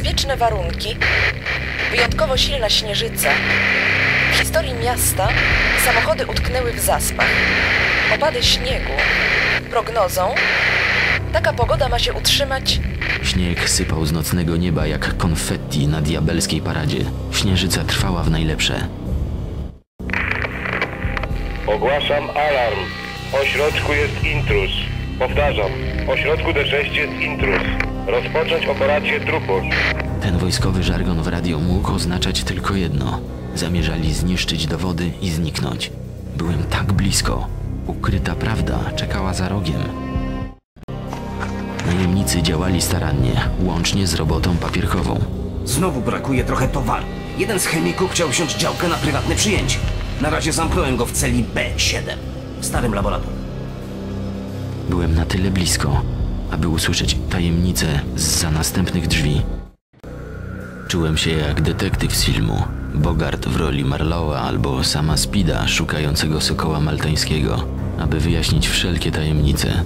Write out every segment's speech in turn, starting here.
Niebezpieczne warunki, wyjątkowo silna śnieżyca. W historii miasta samochody utknęły w zaspach. Opady śniegu. Prognozą taka pogoda ma się utrzymać Śnieg sypał z nocnego nieba jak konfetti na diabelskiej paradzie. Śnieżyca trwała w najlepsze. Ogłaszam alarm. W ośrodku jest intruz. Powtarzam, w ośrodku D6 jest intruz. Rozpocząć operację truposz. Ten wojskowy żargon w radio mógł oznaczać tylko jedno. Zamierzali zniszczyć dowody i zniknąć. Byłem tak blisko. Ukryta prawda czekała za rogiem. Najemnicy działali starannie, łącznie z robotą papierkową. Znowu brakuje trochę towaru. Jeden z chemików chciał wziąć działkę na prywatne przyjęcie. Na razie zamknąłem go w celi B7, w starym laboratorium. Byłem na tyle blisko, aby usłyszeć tajemnicę za następnych drzwi. Czułem się jak detektyw z filmu. Bogart w roli Marlowa albo sama Spida szukającego sokoła maltańskiego, aby wyjaśnić wszelkie tajemnice.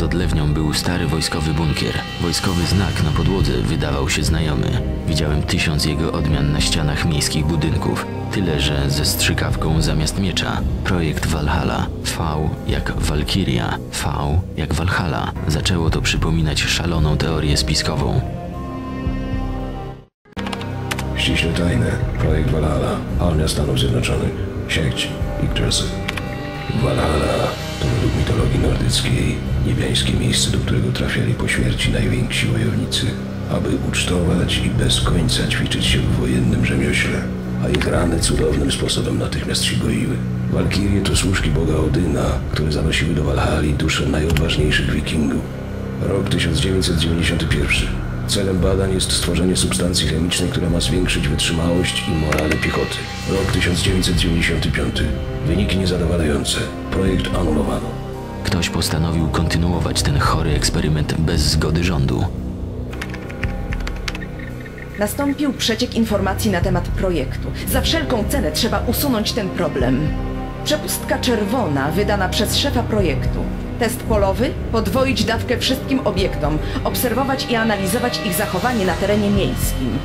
Pod odlewnią był stary wojskowy bunkier. Wojskowy znak na podłodze wydawał się znajomy. Widziałem tysiąc jego odmian na ścianach miejskich budynków. Tyle, że ze strzykawką zamiast miecza. Projekt Valhalla. V jak Valkyria. V jak Valhalla. Zaczęło to przypominać szaloną teorię spiskową. Ściśle tajne. Projekt Valhalla. Armia Stanów Zjednoczonych. Sieć. Yggdrasil. Valhalla to według mitologii nordyckiej niebiańskie miejsce, do którego trafiali po śmierci najwięksi wojownicy, aby ucztować i bez końca ćwiczyć się w wojennym rzemiośle, a ich rany cudownym sposobem natychmiast się goiły. Walkirie to służki boga Odyna, które zanosiły do Walhali dusze najodważniejszych wikingów. Rok 1991. Celem badań jest stworzenie substancji chemicznej, która ma zwiększyć wytrzymałość i morale piechoty. Rok 1995. Wyniki niezadowalające. Projekt anulowano. Ktoś postanowił kontynuować ten chory eksperyment bez zgody rządu. Nastąpił przeciek informacji na temat projektu. Za wszelką cenę trzeba usunąć ten problem. Przepustka czerwona wydana przez szefa projektu. Test polowy podwoić dawkę wszystkim obiektom, obserwować i analizować ich zachowanie na terenie miejskim.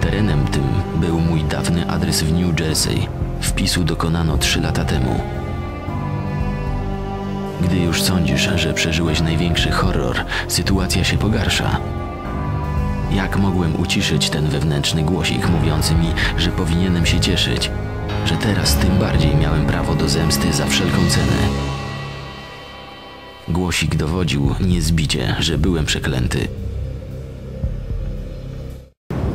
Terenem tym był mój dawny adres w New Jersey. Wpisu dokonano trzy lata temu. Gdy już sądzisz, że przeżyłeś największy horror, sytuacja się pogarsza. Jak mogłem uciszyć ten wewnętrzny głosik mówiący mi, że powinienem się cieszyć, że teraz tym bardziej miałem prawo do zemsty za wszelką cenę? Głosik dowodził niezbicie, że byłem przeklęty.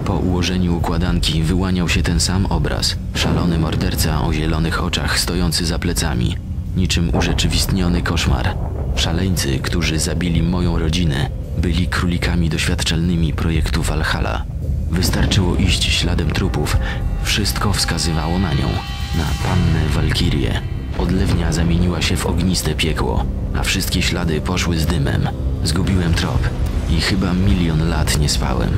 Po ułożeniu układanki wyłaniał się ten sam obraz. Szalony morderca o zielonych oczach stojący za plecami, niczym urzeczywistniony koszmar. Szaleńcy, którzy zabili moją rodzinę, byli królikami doświadczalnymi projektu Valhalla. Wystarczyło iść śladem trupów. Wszystko wskazywało na nią, na pannę Walkirię. Odlewnia zamieniła się w ogniste piekło, a wszystkie ślady poszły z dymem. Zgubiłem trop i chyba milion lat nie spałem.